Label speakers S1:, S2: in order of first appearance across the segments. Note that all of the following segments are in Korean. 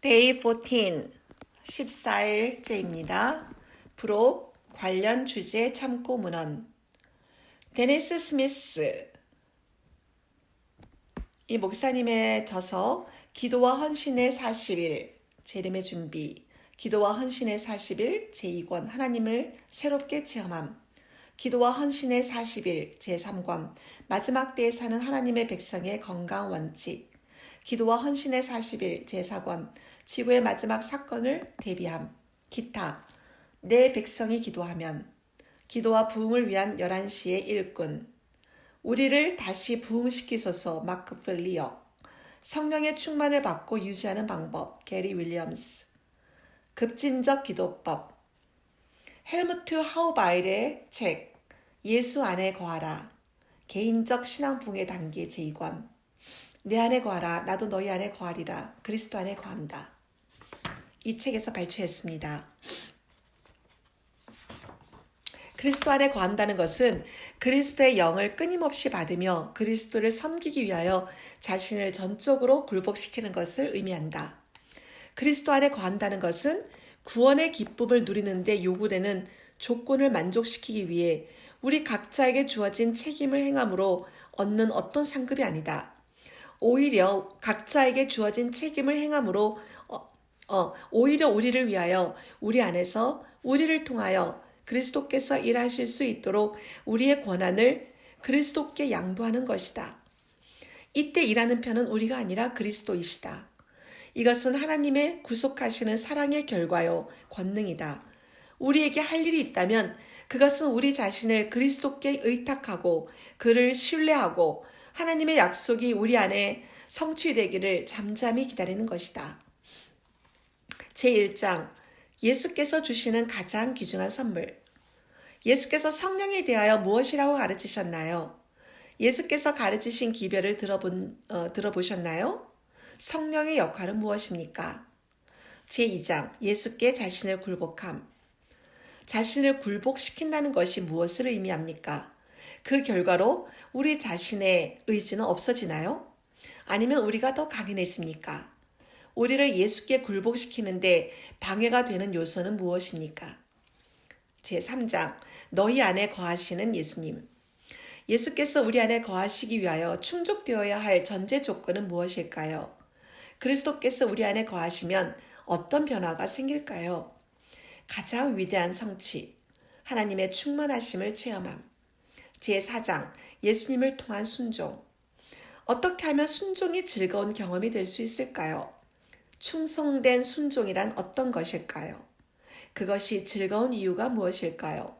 S1: Day 14, 14일째입니다. 부록 관련 주제 참고 문헌. 데니스 스미스. 이 목사님의 저서 기도와 헌신의 40일 제 이름의 준비 기도와 헌신의 40일 제2권 하나님을 새롭게 체험함 기도와 헌신의 40일 제3권 마지막 때에 사는 하나님의 백성의 건강 원칙 기도와 헌신의 40일 제4권 지구의 마지막 사건을 대비함. 기타 내 백성이 기도하면. 기도와 부흥을 위한 11시의 일꾼. 우리를 다시 부흥시키소서 마크 플리어. 성령의 충만을 받고 유지하는 방법 게리 윌리엄스. 급진적 기도법. 헬무트 하우바일의 책 예수 안에 거하라. 개인적 신앙 붕의 단계 제2권 내 안에 거하라 나도 너희 안에 거하리라 그리스도 안에 거한다 이 책에서 발췌했습니다. 그리스도 안에 거한다는 것은 그리스도의 영을 끊임없이 받으며 그리스도를 섬기기 위하여 자신을 전적으로 굴복시키는 것을 의미한다. 그리스도 안에 거한다는 것은 구원의 기쁨을 누리는데 요구되는 조건을 만족시키기 위해 우리 각자에게 주어진 책임을 행함으로 얻는 어떤 상급이 아니다. 오히려 각자에게 주어진 책임을 행함으로 어, 어, 오히려 우리를 위하여 우리 안에서 우리를 통하여 그리스도께서 일하실 수 있도록 우리의 권한을 그리스도께 양도하는 것이다. 이때 일하는 편은 우리가 아니라 그리스도이시다. 이것은 하나님의 구속하시는 사랑의 결과요, 권능이다. 우리에게 할 일이 있다면 그것은 우리 자신을 그리스도께 의탁하고 그를 신뢰하고 하나님의 약속이 우리 안에 성취되기를 잠잠히 기다리는 것이다. 제1장 예수께서 주시는 가장 귀중한 선물. 예수께서 성령에 대하여 무엇이라고 가르치셨나요? 예수께서 가르치신 기별을 들어본, 어, 들어보셨나요? 성령의 역할은 무엇입니까? 제2장 예수께 자신을 굴복함. 자신을 굴복시킨다는 것이 무엇을 의미합니까? 그 결과로 우리 자신의 의지는 없어지나요? 아니면 우리가 더 강인해집니까? 우리를 예수께 굴복시키는데 방해가 되는 요소는 무엇입니까? 제3장 너희 안에 거하시는 예수님 예수께서 우리 안에 거하시기 위하여 충족되어야 할 전제 조건은 무엇일까요? 그리스도께서 우리 안에 거하시면 어떤 변화가 생길까요? 가장 위대한 성취, 하나님의 충만하심을 체험함. 제4장, 예수님을 통한 순종. 어떻게 하면 순종이 즐거운 경험이 될 수 있을까요? 충성된 순종이란 어떤 것일까요? 그것이 즐거운 이유가 무엇일까요?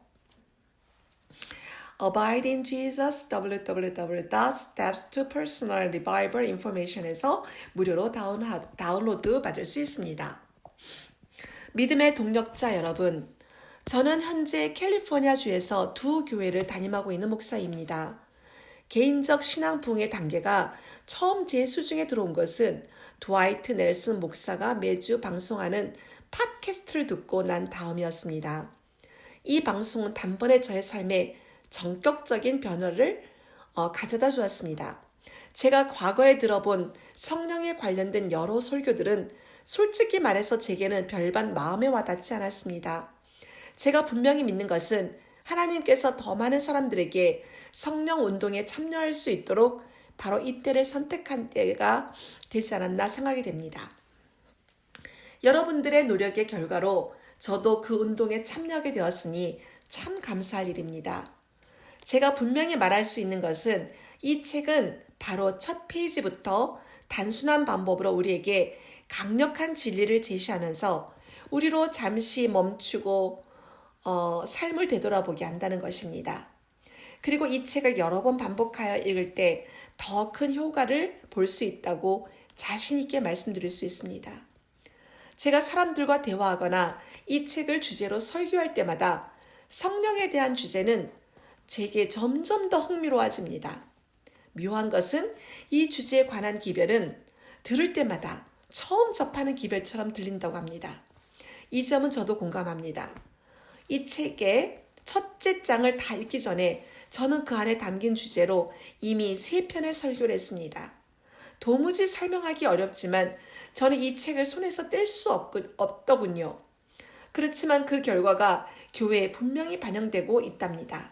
S1: Abide in Jesus www.steps to personal revival information에서 무료로 다운, 다운로드 받을 수 있습니다. 믿음의 동력자 여러분, 저는 현재 캘리포니아 주에서 두 교회를 담임하고 있는 목사입니다. 개인적 신앙 부흥의 단계가 처음 제 수중에 들어온 것은 드와이트 넬슨 목사가 매주 방송하는 팟캐스트를 듣고 난 다음이었습니다. 이 방송은 단번에 저의 삶에 전격적인 변화를 어, 가져다 주었습니다. 제가 과거에 들어본 성령에 관련된 여러 설교들은 솔직히 말해서 제게는 별반 마음에 와닿지 않았습니다. 제가 분명히 믿는 것은 하나님께서 더 많은 사람들에게 성령 운동에 참여할 수 있도록 바로 이때를 선택한 때가 되지 않았나 생각이 됩니다. 여러분들의 노력의 결과로 저도 그 운동에 참여하게 되었으니 참 감사할 일입니다. 제가 분명히 말할 수 있는 것은 이 책은 바로 첫 페이지부터 단순한 방법으로 우리에게 강력한 진리를 제시하면서 우리로 잠시 멈추고 어, 삶을 되돌아보게 한다는 것입니다. 그리고 이 책을 여러 번 반복하여 읽을 때 더 큰 효과를 볼 수 있다고 자신있게 말씀드릴 수 있습니다. 제가 사람들과 대화하거나 이 책을 주제로 설교할 때마다 성령에 대한 주제는 제게 점점 더 흥미로워집니다. 묘한 것은 이 주제에 관한 기별은 들을 때마다 처음 접하는 기별처럼 들린다고 합니다. 이 점은 저도 공감합니다. 이 책의 첫째 장을 다 읽기 전에 저는 그 안에 담긴 주제로 이미 세 편의 설교를 했습니다. 도무지 설명하기 어렵지만 저는 이 책을 손에서 뗄 수 없더군요. 그렇지만 그 결과가 교회에 분명히 반영되고 있답니다.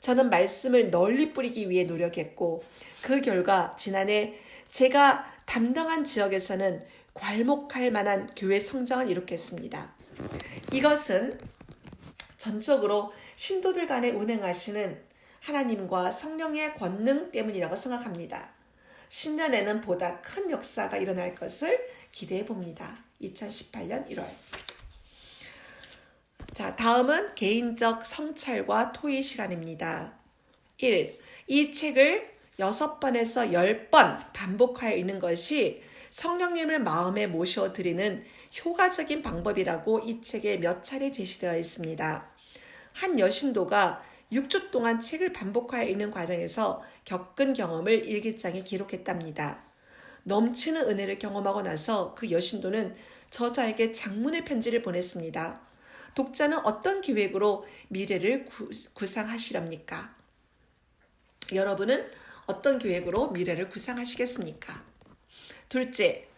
S1: 저는 말씀을 널리 뿌리기 위해 노력했고 그 결과 지난해 제가 담당한 지역에서는 괄목할 만한 교회 성장을 이룩했습니다. 이것은 전적으로 신도들 간에 운행하시는 하나님과 성령의 권능 때문이라고 생각합니다. 10년에는 보다 큰 역사가 일어날 것을 기대해 봅니다. 2018년 1월. 자, 다음은 개인적 성찰과 토의 시간입니다. 1. 이 책을 6번에서 10번 반복하여 읽는 것이 성령님을 마음에 모셔드리는 효과적인 방법이라고 이 책에 몇 차례 제시되어 있습니다. 한 여신도가 6주 동안 책을 반복하여 읽는 과정에서 겪은 경험을 일기장에 기록했답니다. 넘치는 은혜를 경험하고 나서 그 여신도는 저자에게 장문의 편지를 보냈습니다. 독자는 어떤 계획으로 미래를 구, 구상하시렵니까? 여러분은 어떤 계획으로 미래를 구상하시겠습니까? 둘째,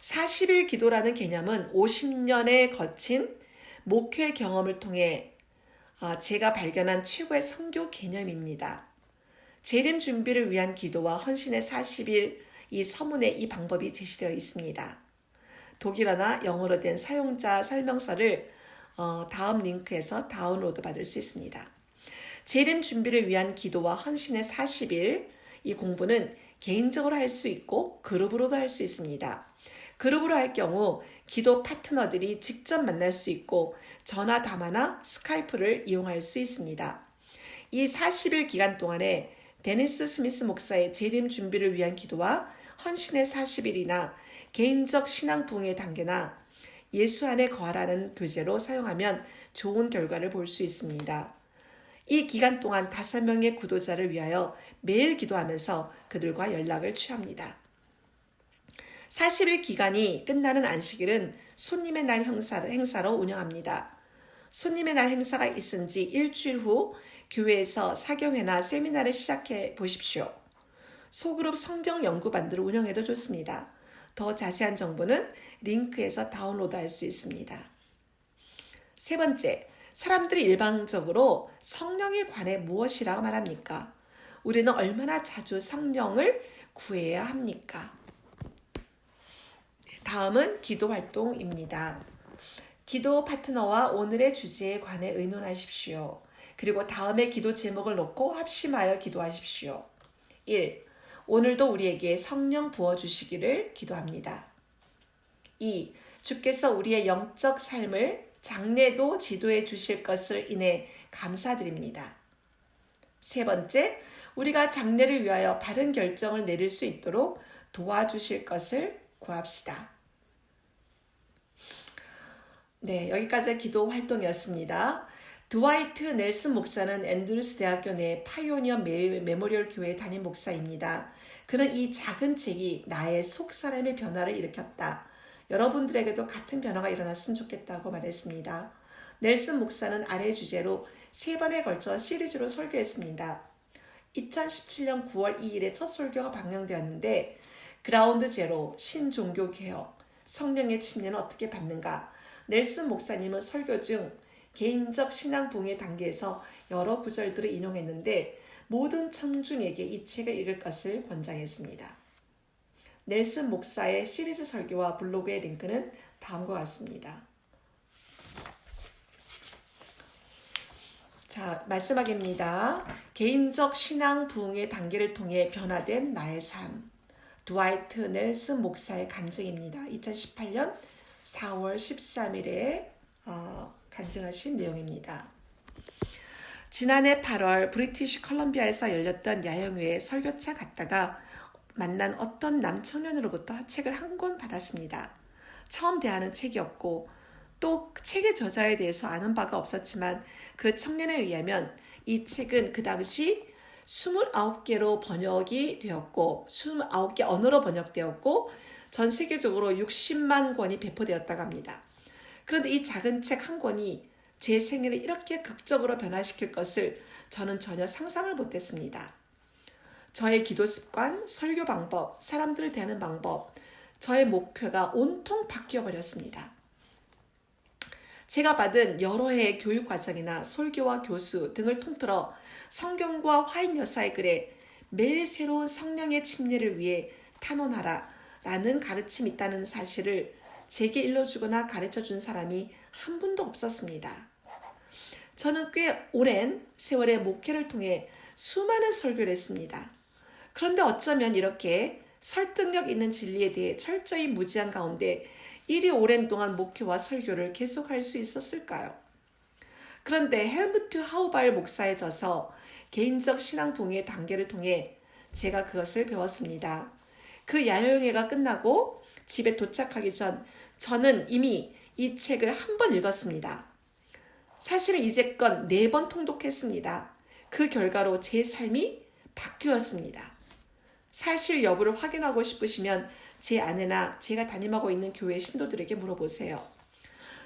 S1: 40일 기도라는 개념은 50년에 거친 목회 경험을 통해 아, 제가 발견한 최고의 성교 개념입니다. 재림 준비를 위한 기도와 헌신의 40일 이 서문에 이 방법이 제시되어 있습니다. 독일어나 영어로 된 사용자 설명서를 어, 다음 링크에서 다운로드 받을 수 있습니다. 재림 준비를 위한 기도와 헌신의 40일 이 공부는 개인적으로 할 수 있고 그룹으로도 할 수 있습니다. 그룹으로 할 경우 기도 파트너들이 직접 만날 수 있고 전화 담화나 스카이프를 이용할 수 있습니다. 이 40일 기간 동안에 데니스 스미스 목사의 재림 준비를 위한 기도와 헌신의 40일이나 개인적 신앙 부흥의 단계나 예수 안에 거하라는 교재로 사용하면 좋은 결과를 볼 수 있습니다. 이 기간 동안 다섯 명의 구도자를 위하여 매일 기도하면서 그들과 연락을 취합니다. 40일 기간이 끝나는 안식일은 손님의 날 행사로, 운영합니다. 손님의 날 행사가 있은 지 일주일 후 교회에서 사경회나 세미나를 시작해 보십시오. 소그룹 성경 연구반들을 운영해도 좋습니다. 더 자세한 정보는 링크에서 다운로드 할 수 있습니다. 세 번째, 사람들이 일반적으로 성령에 관해 무엇이라고 말합니까? 우리는 얼마나 자주 성령을 구해야 합니까? 다음은 기도 활동입니다. 기도 파트너와 오늘의 주제에 관해 의논하십시오. 그리고 다음의 기도 제목을 놓고 합심하여 기도하십시오. 1. 오늘도 우리에게 성령 부어주시기를 기도합니다. 2. 주께서 우리의 영적 삶을 장래도 지도해 주실 것을 인해 감사드립니다. 세 번째, 우리가 장래를 위하여 바른 결정을 내릴 수 있도록 도와주실 것을 구합시다. 네, 여기까지 기도 활동이었습니다. 드와이트 넬슨 목사는 앤드루스 대학교 내 파이오니어 메모리얼 교회 담임 목사입니다. 그는 이 작은 책이 나의 속 사람의 변화를 일으켰다. 여러분들에게도 같은 변화가 일어났으면 좋겠다고 말했습니다. 넬슨 목사는 아래 주제로 세 번에 걸쳐 시리즈로 설교했습니다. 2017년 9월 2일에 첫 설교가 방영되었는데 그라운드 제로, 신종교 개혁, 성령의 침례는 어떻게 받는가? 넬슨 목사님은 설교 중 개인적 신앙 부흥의 단계에서 여러 구절들을 인용했는데 모든 청중에게 이 책을 읽을 것을 권장했습니다. 넬슨 목사의 시리즈 설교와 블로그의 링크는 다음과 같습니다. 자, 말씀하기입니다. 개인적 신앙 부흥의 단계를 통해 변화된 나의 삶. 드와이트 넬슨 목사의 간증입니다. 2018년 4월 13일에 어, 간증하신 내용입니다. 지난해 8월 브리티시 컬럼비아에서 열렸던 야영회에 설교차 갔다가 만난 어떤 남청년으로부터 책을 한 권 받았습니다. 처음 대하는 책이었고 또 책의 저자에 대해서 아는 바가 없었지만 그 청년에 의하면 이 책은 그 당시 29개로 번역이 되었고 29개 언어로 번역되었고 전 세계적으로 60만 권이 배포되었다고 합니다. 그런데 이 작은 책 한 권이 제 생애를 이렇게 극적으로 변화시킬 것을 저는 전혀 상상을 못했습니다. 저의 기도 습관, 설교 방법, 사람들을 대하는 방법, 저의 목표가 온통 바뀌어 버렸습니다. 제가 받은 여러 해의 교육 과정이나 설교와 교수 등을 통틀어 성경과 화인 여사의 글에 매일 새로운 성령의 침례를 위해 탄원하라 라는 가르침이 있다는 사실을 제게 일러주거나 가르쳐 준 사람이 한 분도 없었습니다. 저는 꽤 오랜 세월의 목회를 통해 수많은 설교를 했습니다. 그런데 어쩌면 이렇게 설득력 있는 진리에 대해 철저히 무지한 가운데 이리 오랜 동안 목회와 설교를 계속할 수 있었을까요? 그런데 헬무트 하우발 목사에 져서 개인적 신앙 부흥의 단계를 통해 제가 그것을 배웠습니다. 그 야영회가 끝나고 집에 도착하기 전 저는 이미 이 책을 한 번 읽었습니다. 사실은 이제껏 네 번 통독했습니다. 그 결과로 제 삶이 바뀌었습니다. 사실 여부를 확인하고 싶으시면 제 아내나 제가 담임하고 있는 교회 신도들에게 물어보세요.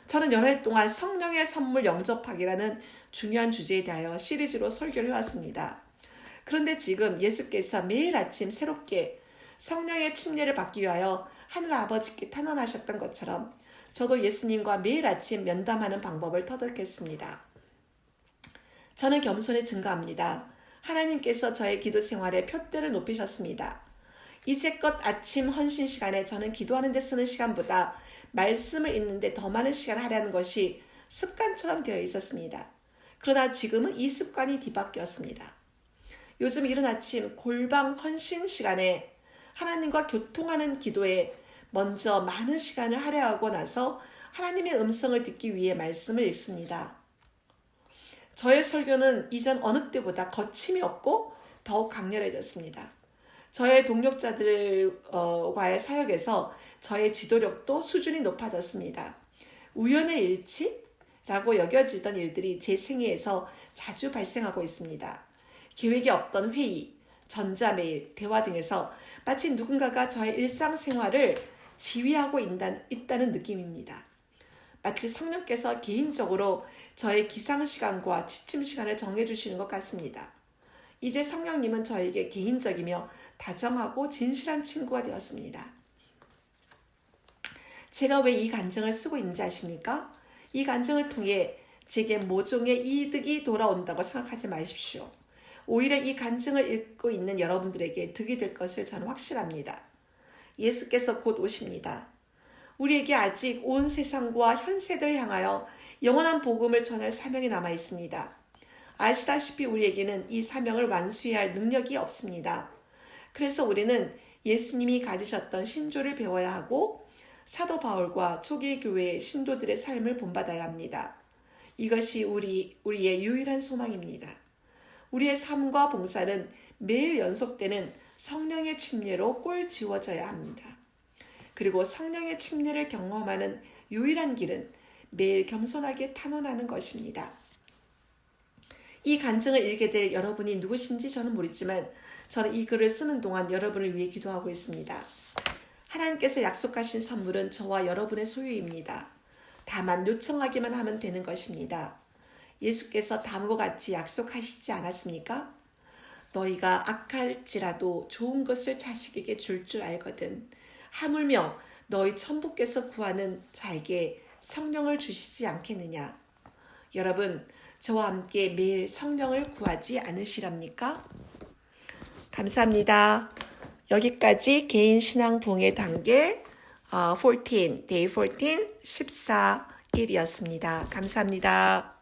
S1: 저는 여러 해 동안 성령의 선물 영접하기라는 중요한 주제에 대하여 시리즈로 설교를 해왔습니다. 그런데 지금 예수께서 매일 아침 새롭게 성령의 침례를 받기 위하여 하늘 아버지께 탄원하셨던 것처럼 저도 예수님과 매일 아침 면담하는 방법을 터득했습니다. 저는 겸손히 증거합니다. 하나님께서 저의 기도 생활에 표대를 높이셨습니다. 이제껏 아침 헌신 시간에 저는 기도하는 데 쓰는 시간보다 말씀을 읽는데 더 많은 시간을 하려는 것이 습관처럼 되어 있었습니다. 그러나 지금은 이 습관이 뒤바뀌었습니다. 요즘 이른 아침 골방 헌신 시간에 하나님과 교통하는 기도에 먼저 많은 시간을 할애하고 나서 하나님의 음성을 듣기 위해 말씀을 읽습니다. 저의 설교는 이전 어느 때보다 거침이 없고 더욱 강렬해졌습니다. 저의 동력자들과의 사역에서 저의 지도력도 수준이 높아졌습니다. 우연의 일치라고 여겨지던 일들이 제 생애에서 자주 발생하고 있습니다. 계획이 없던 회의, 전자메일, 대화 등에서 마치 누군가가 저의 일상생활을 지휘하고 있다는 느낌입니다. 마치 성령께서 개인적으로 저의 기상시간과 취침시간을 정해주시는 것 같습니다. 이제 성령님은 저에게 개인적이며 다정하고 진실한 친구가 되었습니다. 제가 왜 이 간증을 쓰고 있는지 아십니까? 이 간증을 통해 제게 모종의 이득이 돌아온다고 생각하지 마십시오. 오히려 이 간증을 읽고 있는 여러분들에게 득이 될 것을 저는 확실합니다. 예수께서 곧 오십니다. 우리에게 아직 온 세상과 현세들 향하여 영원한 복음을 전할 사명이 남아 있습니다. 아시다시피 우리에게는 이 사명을 완수해야 할 능력이 없습니다. 그래서 우리는 예수님이 가지셨던 신조를 배워야 하고 사도 바울과 초기 교회의 신도들의 삶을 본받아야 합니다. 이것이 우리 우리의 유일한 소망입니다. 우리의 삶과 봉사는 매일 연속되는 성령의 침례로 꼴 지워져야 합니다. 그리고 성령의 침례를 경험하는 유일한 길은 매일 겸손하게 탄원하는 것입니다. 이 간증을 읽게 될 여러분이 누구신지 저는 모르지만 저는 이 글을 쓰는 동안 여러분을 위해 기도하고 있습니다. 하나님께서 약속하신 선물은 저와 여러분의 소유입니다. 다만 요청하기만 하면 되는 것입니다. 예수께서 다음과 같이 약속하시지 않았습니까? 너희가 악할지라도 좋은 것을 자식에게 줄줄 줄 알거든. 하물며 너희 천부께서 구하는 자에게 성령을 주시지 않겠느냐. 여러분, 저와 함께 매일 성령을 구하지 않으시랍니까? 감사합니다. 여기까지 개인 신앙 부흥의 단계 14, day 14, 14일이었습니다. 감사합니다.